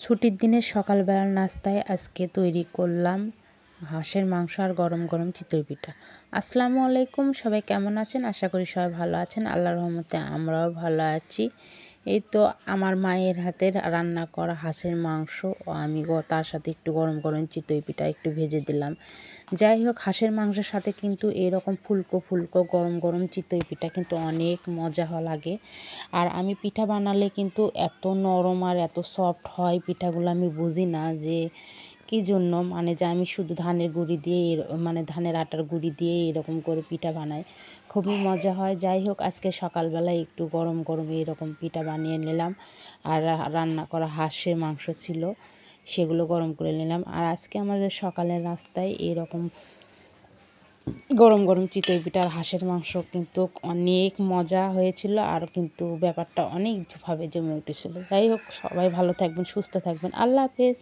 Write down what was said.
ছুটির দিনে সকালবেলার নাস্তায় আজকে তৈরি করলাম হাঁসের মাংস আর গরম গরম চিতই পিঠা। আসসালামু আলাইকুম, সবাই কেমন আছেন? আশা করি সবাই ভালো আছেন। আল্লাহর রহমতে আমরাও ভালো আছি। এই তো আমার মায়ের হাতের রান্না করা হাঁসের মাংস আমি তার সাথে একটু গরম গরম চিতই পিঠা একটু ভেজে দিলাম। যাই হোক, হাঁসের মাংসের সাথে কিন্তু এরকম ফুলকো ফুলকো গরম গরম চিতই পিঠা কিন্তু অনেক মজা লাগে। আর আমি পিঠা বানালে কিন্তু এত নরম আর এত সফট হয় পিঠাগুলো আমি বুঝি না যে কী জন্য? মানে যে আমি শুধু ধানের গুঁড়ি দিয়ে এর- মানে ধানের আটার গুঁড়ি দিয়ে এরকম করে পিঠা বানাই। খুবই মজা হয়। যাই হোক, আজকে সকালবেলায় একটু গরম গরম এরকম পিঠা বানিয়ে নিলাম। আর রান্না করা হাঁসের মাংস ছিল, সেগুলো গরম করে নিলাম। আর আজকে আমাদের সকালের রাস্তায় এরকম গরম গরম চিতই পিঠা হাঁসের মাংস কিন্তু অনেক মজা হয়েছিল। আর কিন্তু ব্যাপারটা অনেকভাবে জমে উঠেছিল। যাই হোক, সবাই ভালো থাকবেন, সুস্থ থাকবেন। আল্লাহ হাফেজ।